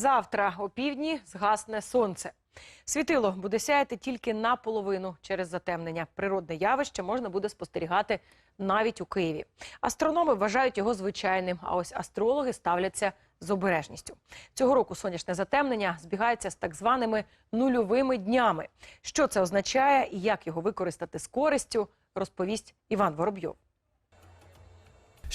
Завтра о півдні згасне сонце. Світило буде сяяти тільки наполовину через затемнення. Природне явище можна буде спостерігати навіть у Києві. Астрономи вважають його звичайним, а ось астрологи ставляться з обережністю. Цього року сонячне затемнення збігається з так званими нульовими днями. Що це означає і як його використати з користю, розповість Іван Воробйов.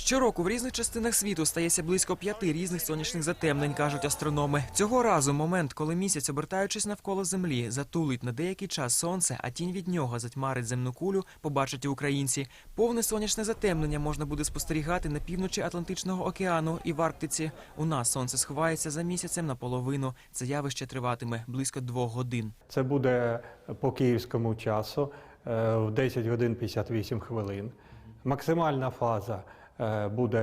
Щороку в різних частинах світу стається близько п'яти різних сонячних затемнень, кажуть астрономи. Цього разу момент, коли місяць, обертаючись навколо землі, затулить на деякий час сонце, а тінь від нього затьмарить земну кулю, побачать і українці. Повне сонячне затемнення можна буде спостерігати на півночі Атлантичного океану і в Арктиці. У нас сонце сховається за місяцем наполовину. Це явище триватиме близько двох годин. Це буде по київському часу е, в 10 годин 58 хвилин. Максимальна фаза буде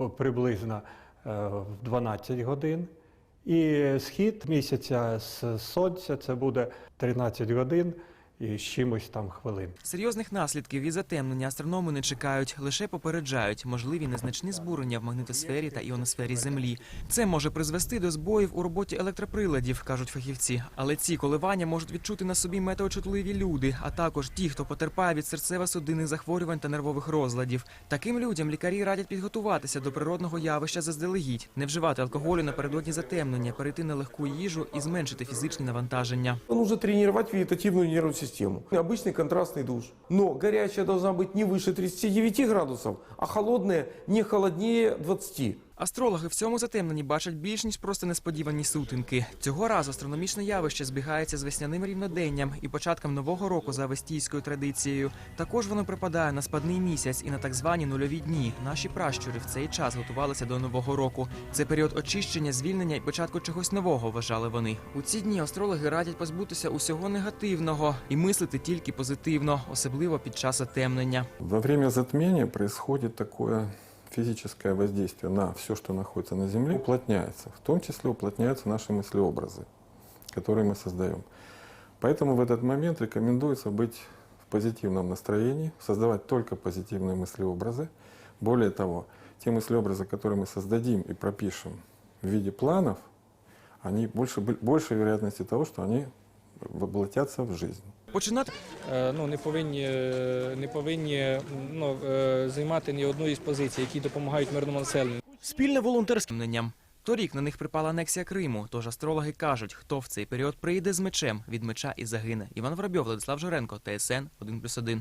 е, приблизно е, в 12 годин. І схід місяця з сонця це буде 13 годин з чимось там хвилин. Серйозних наслідків від затемнення астрономи не чекають, лише попереджають можливі незначні збурення в магнітосфері та іоносфері Землі. Це може призвести до збоїв у роботі електроприладів, кажуть фахівці. Але ці коливання можуть відчути на собі метеочутливі люди, а також ті, хто потерпає від серцево-судинних захворювань та нервових розладів. Таким людям лікарі радять підготуватися до природного явища заздалегідь, не вживати алкоголю напередодні затемнення, перейти на легку їжу і зменшити фізичні навантаження. Нужно тренировать вегетативную нервную систему Обычный контрастный душ. Но горячая должна быть не выше 39 градусов, а холодная не холоднее 20. Астрологи в цьому затемненні бачать більш ніж просто несподівані сутинки. Цього разу астрономічне явище збігається з весняним рівноденням і початком нового року за авестійською традицією. Також воно припадає на спадний місяць і на так звані нульові дні. Наші пращури в цей час готувалися до нового року. Це період очищення, звільнення і початку чогось нового. Вважали вони. У ці дні астрологи радять позбутися усього негативного і мислити тільки позитивно, особливо під час затемнення. Во время затмения происходит такое физическое воздействие на все, что находится на Земле, уплотняется. В том числе уплотняются наши мыслеобразы, которые мы создаем. Поэтому в этот момент рекомендуется быть в позитивном настроении, создавать только позитивные мыслеобразы. Более того, те мыслеобразы, которые мы создадим и пропишем в виде планов, они больше, больше вероятности того, что они воплотятся в жизнь. Починати Е, ну, не повинні, е, не повинні ну, е, займати ні одної з позицій, які допомагають мирному населенню. спільне волонтерським мненням. Торік на них припала анексія Криму. Тож астрологи кажуть, хто в цей період прийде з мечем від меча і загине. Іван Воробйов, Владислав Жиренко, ТСН 1+,1.